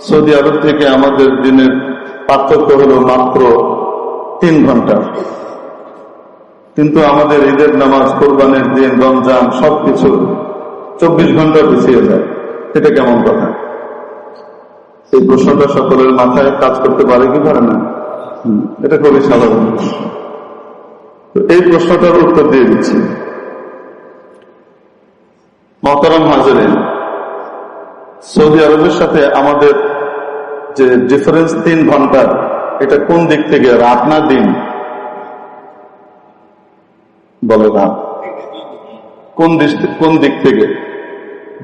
Saudi আরব থেকে আমাদের দিনের পার্থক্য হলো মাত্র তিন ঘণ্টা। কিন্তু আমাদের ঈদের নামাজ, কোরবানের দিন, রমজান সবকিছু চব্বিশ ঘণ্টা পিছিয়ে যায়। এটা কেমন কথা? এই প্রশ্নটা সকলের মাথায় কাজ করতে পারে কি পারে না? এটা খুবই সাধারণ এই প্রশ্নটার উত্তর দিয়ে দিচ্ছি। মহতারাম হাজারিন সৌদি আরবের সাথে আমাদের যে ডিফারেন্স তিন ঘণ্টার এটা কোন দিক থেকে রাত না দিন? বলে রাত। কোন কোন দিক থেকে?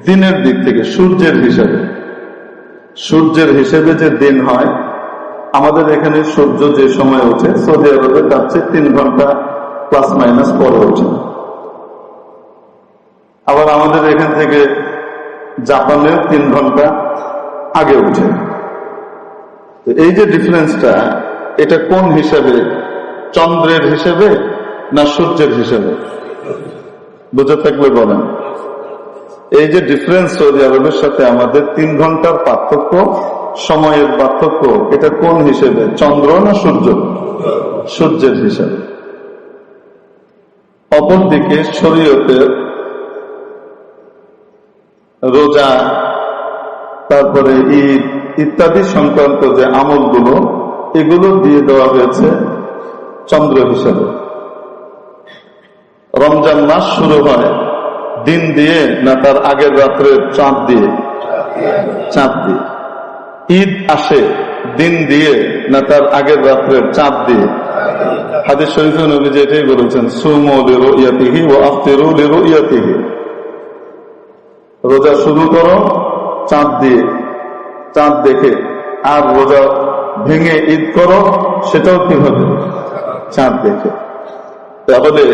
দিনের দিক থেকে, সূর্যের হিসাবে। সূর্যের হিসেবে যে দিন হয়, আমাদের এখানে সূর্য যে সময় ওঠে, সৌদি আরবে তার চেয়ে তিন ঘণ্টা প্লাস মাইনাস পরে ওঠে। আবার আমাদের এখান থেকে জাপানের তিন ঘণ্টা আগে উঠে। এই যে ডিফারেন্সটা এটা কোন হিসাবে? চন্দ্রের হিসেবে না সূর্যের হিসেবে? বুঝে থাকলে বলেন। এই যে ডিফারেন্স সৌদি আরবের সাথে আমাদের তিন ঘণ্টার পার্থক্য, সময়ের পার্থক্য, এটা কোন হিসেবে? চন্দ্র না সূর্য? সূর্যের হিসাবে। অপরদিকে শরীয়তের রোজা, তারপরে ঈদ ইত্যাদি সংক্রান্ত যে আমলগুলো, এগুলো দিয়ে দেওয়া হয়েছে চন্দ্র হিসেবে। রমজান মাস শুরু হয় দিন দিয়ে না তার আগের রাত্রে চাঁদ দিয়ে? চাঁদ দিয়ে। ঈদ আসে দিন দিয়ে না তার আগের রাত্রের চাঁদ দিয়ে? হাদিস শরীফে নবী এটাই বলেছেন, সুমো লেরো ইয়াতিহি ও আফতেরো লেরো ইয়াতিহি রোজা শুরু করো, চাঁদ দিয়ে। চাঁদ দেখে আর রোজা ভেঙে ঈদ করো, সেটাও কীভাবে? চাঁদ দেখে। তাহলে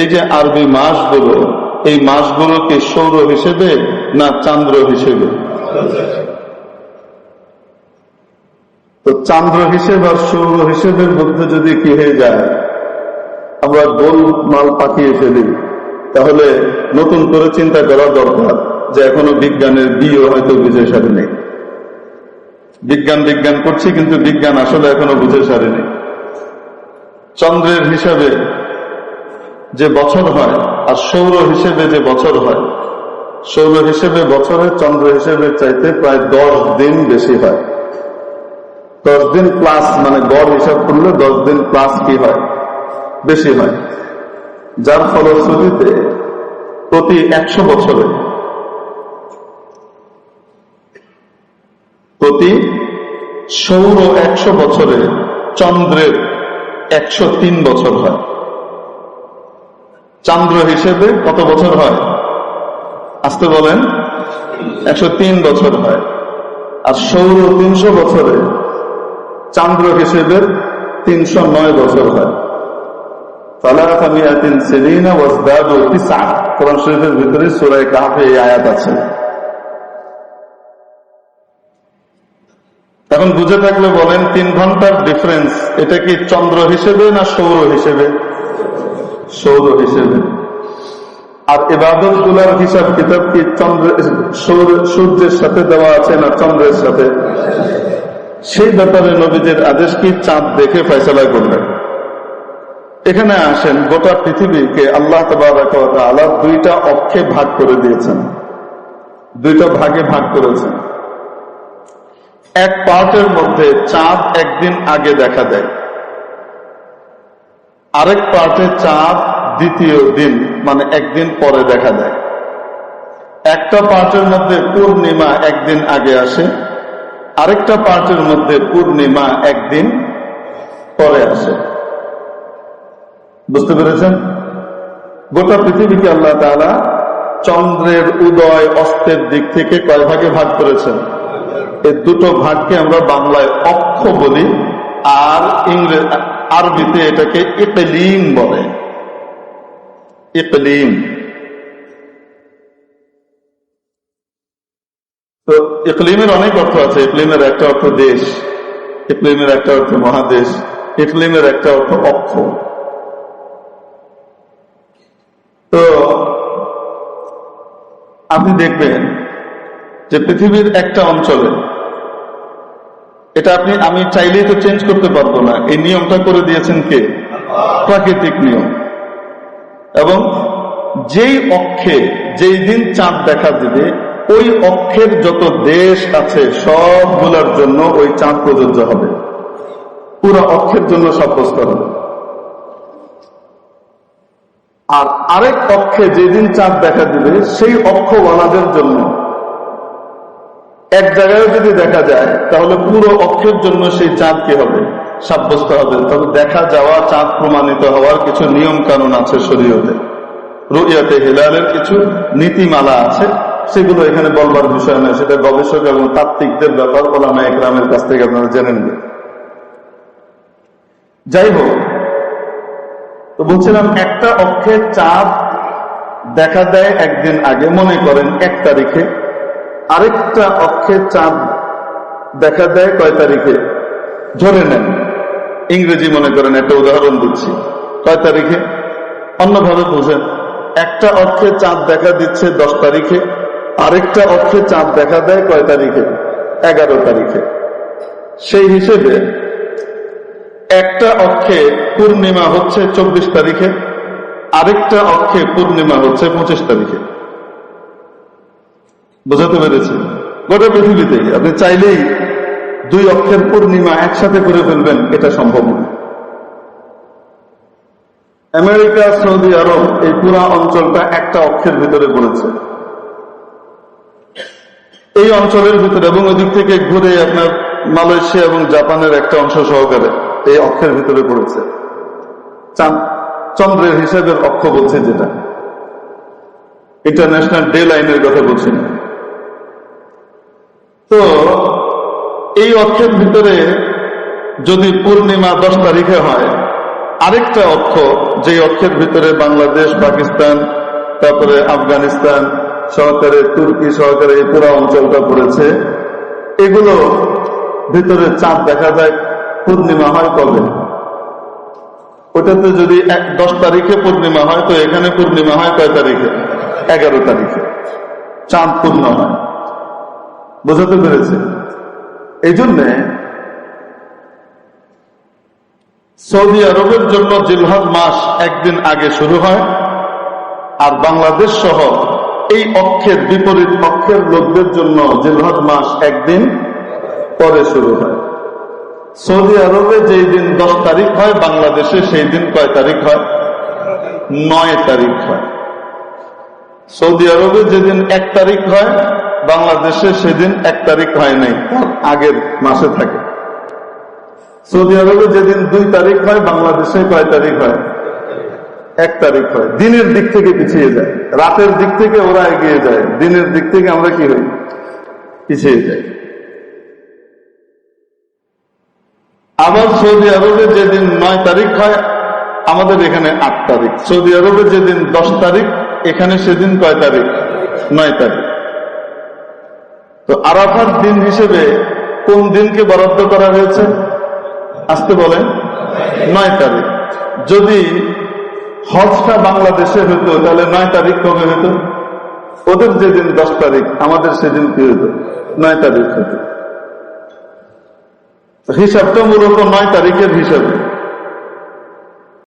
এই যে আরবি মাসগুলো, এই মাসগুলোকে সৌর হিসেবে না চান্দ্র হিসেবে? তো চান্দ্র হিসেবে আর সৌর হিসেবের মধ্যে যদি কি হয়ে যায়, আমরা গোল মাল পাকিয়ে ফেলি। তাহলে নতুন করে চিন্তা করা দরকার যে এখনও বিজ্ঞানের বিও হয়তো বুঝে সারেনি। বিজ্ঞান বিজ্ঞান করছি, কিন্তু বিজ্ঞান আসলে এখনও বুঝে সারেনি। চন্দ্রের হিসাবে যে বছর হয় আর সৌর হিসেবে যে বছর হয়, সৌর হিসেবে বছরে, চন্দ্র হিসেবে চাইতে প্রায় দশ দিন বেশি হয়। দশ দিন প্লাস মানে গড় হিসাব করলে দশ দিন প্লাস কি হয়? বেশি হয়। যার ফলশ্রুতিতে প্রতি একশো বছরে প্রতি সৌর একশো বছরে চন্দ্রের একশো তিন বছর হয়। চন্দ্র হিসেবে কত বছর হয়? আসতে বলেন, একশো তিন বছর হয়। আর সৌর তিনশো বছরে চন্দ্র হিসেবে তিনশো নয় বছর হয়। এখন বুঝে থাকলে বলেন, তিন ঘণ্টার ডিফারেন্স এটা কি চন্দ্র হিসেবে না সৌর হিসেবে? সৌর হিসেবে। আর এবাদতগুলার হিসাব কিতাব কি চন্দ্র সূর্যের সাথে দেওয়া আছে না চন্দ্রের সাথে? সেই ব্যাপারে নবীদের আদেশ কি চাঁদ দেখে ফয়সলা করলেন? এখানে আসেন, গোটা পৃথিবীকে আল্লাহ আল্লাহ দুইটা অক্ষে ভাগ করে দিয়েছেন। দুইটা ভাগে ভাগ করেছেন। এক পার্টের মধ্যে চাঁদ একদিন আগে দেখা দেয়। আরেক পার্টে চাঁদ দ্বিতীয় দিন মানে একদিন পরে দেখা দেয়। একটা পার্টের মধ্যে পূর্ণিমা একদিন আগে আসে, আরেকটা পার্টের মধ্যে পূর্ণিমা একদিন পরে আসে। বুঝতে পেরেছেন? গোটা পৃথিবীকে আল্লাহ তালা চন্দ্রের উদয় অস্তের দিক থেকে কয় ভাগে ভাগ করেছেন? এই দুটো ভাগকে আমরা বাংলায় অক্ষ বলি, আর ইংরেজ আরবিতে এটাকে ইকলিম বলে। ইকলিম। তো ইকলিমের অনেক অর্থ আছে। ইকলিমের একটা অর্থ দেশ, ইকলিমের একটা অর্থ মহাদেশ, ইকলিমের একটা অর্থ অক্ষ। তো আপনি দেখবেন যে পৃথিবীর একটা অঞ্চলে, এটা আপনি, আমি চাইলেই তো চেঞ্জ করতে পারব না। এই নিয়মটা করে দিয়েছেন কে? প্রাকৃতিক নিয়ম। এবং যেই অক্ষে, যেই দিন চাঁদ দেখা দিবে, ওই অক্ষের যত দেশ আছে, সবগুলোর জন্য ওই চাঁদ প্রযোজ্য হবে। পুরো অক্ষের জন্য সাব্যস্ত হবে। আর আরেক অক্ষে যেদিন চাঁদ দেখা দিবে, সেই অক্ষ অক্ষওয়ালাদের জন্য। এক জায়গায় যদি দেখা যায়, তাহলে পুরো অক্ষের জন্য সেই চাঁদ কি হবে? সাব্যস্ত হবে। তবে দেখা যাওয়া, চাঁদ প্রমাণিত হওয়ার কিছু নিয়ম কানুন আছে শরীয়তে। রুইয়াতে হেলালের কিছু নীতিমালা আছে, সেগুলো এখানে বলবার বিষয় নয়। সেটা গবেষক এবং তাত্ত্বিকদের ব্যাপার ওলামা একরামের কাছ থেকে আপনারা জেনে নেবেন। যাই হোক তো বলছিলাম, একটা অক্ষে চাঁদ দেখা দেয় একদিন আগে, মনে করেন এক তারিখে। আরেকটা অক্ষে চাঁদ দেখা দেয় কয় তারিখে? ধরে নেন, ইংরেজি মনে করেন একটা উদাহরণ দিচ্ছি। কয় তারিখে? অন্যভাবে বুঝেন, একটা অক্ষে চাঁদ দেখা দিচ্ছে দশ তারিখে, আরেকটা অক্ষে চাঁদ দেখা দেয় কয় তারিখে? এগারো তারিখে। সেই হিসেবে একটা অক্ষে পূর্ণিমা হচ্ছে চব্বিশ তারিখে, আরেকটা অক্ষে পূর্ণিমা হচ্ছে পঁচিশ তারিখে। বোঝাতে পেরেছি? গোটা পৃথিবীতে আপনি চাইলেই দুই অক্ষের পূর্ণিমা একসাথে করে ফেলবেন, এটা সম্ভব নয়। আমেরিকা, সৌদি আরব, এই পুরা অঞ্চলটা একটা অক্ষের ভিতরে পড়েছে। এই অঞ্চলের ভিতরে এবং ওদিক থেকে ঘুরে আপনার মালয়েশিয়া এবং জাপানের একটা অংশ সহকারে। এই অক্ষের ভিতরে পড়েছে। চন্দ্রের হিসাবের অক্ষ বলছে যেটা। ইন্টারন্যাশনাল ডে লাইনের কথা বলছি না। তো, এই অক্ষের ভিতরে যদি পূর্ণিমা দশ তারিখে হয়, আরেকটা অক্ষ যে অক্ষের ভিতরে বাংলাদেশ, পাকিস্তান, তারপরে আফগানিস্তান, সহকারে তুর্কি, সহকারে এই পুরা অঞ্চলটা পড়েছে, এগুলো ভিতরে চাঁদ দেখা যায়। পূর্ণিমা হয় কবে? ওটাতে যদি দশ তারিখে পূর্ণিমা হয়, তো এখানে পূর্ণিমা হয় কয় তারিখে? এগারো তারিখে। চাঁদ পূর্ণ হয়। বোঝাতে পেরেছে? এই জন্যে সৌদি আরবের জন্য জিলহদ মাস একদিন আগে শুরু হয়, আর বাংলাদেশ সহ এই অক্ষের বিপরীত অক্ষের লোকদের জন্য জিলহদ মাস একদিন পরে শুরু হয়। সৌদি আরবে যেই দিন দশ তারিখ হয়, বাংলাদেশে সেই দিন কয় তারিখ হয়? নয় তারিখ হয়। সৌদি আরবে যেদিন এক তারিখ হয়, বাংলাদেশে সেদিন এক তারিখ হয় নাই আগের মাসে থাকে। সৌদি আরবে যেদিন দুই তারিখ হয়, বাংলাদেশে কয় তারিখ হয়? এক তারিখ হয়। দিনের দিক থেকে পিছিয়ে যায়। রাতের দিক থেকে ওরা এগিয়ে যায়। দিনের দিক থেকে আমরা কি হই? পিছিয়ে যাই। আবার সৌদি আরবে যেদিন নয় তারিখ হয়, আমাদের এখানে আট তারিখ। সৌদি আরবে যেদিন দশ তারিখ, এখানে সেদিন কয় তারিখ? নয় তারিখ। তো আরাফার দিন হিসেবে কোন দিনকে বরাদ্দ করা হয়েছে? আসতে বলেন। নয় তারিখ। যদি হজটা বাংলাদেশে হতো, তাহলে নয় তারিখ কবে হতো? ওদের যেদিন দশ তারিখ, আমাদের সেদিন কি হতো? নয় তারিখ হতো। হিসাবটা মূলত নয় তারিখের হিসাবে।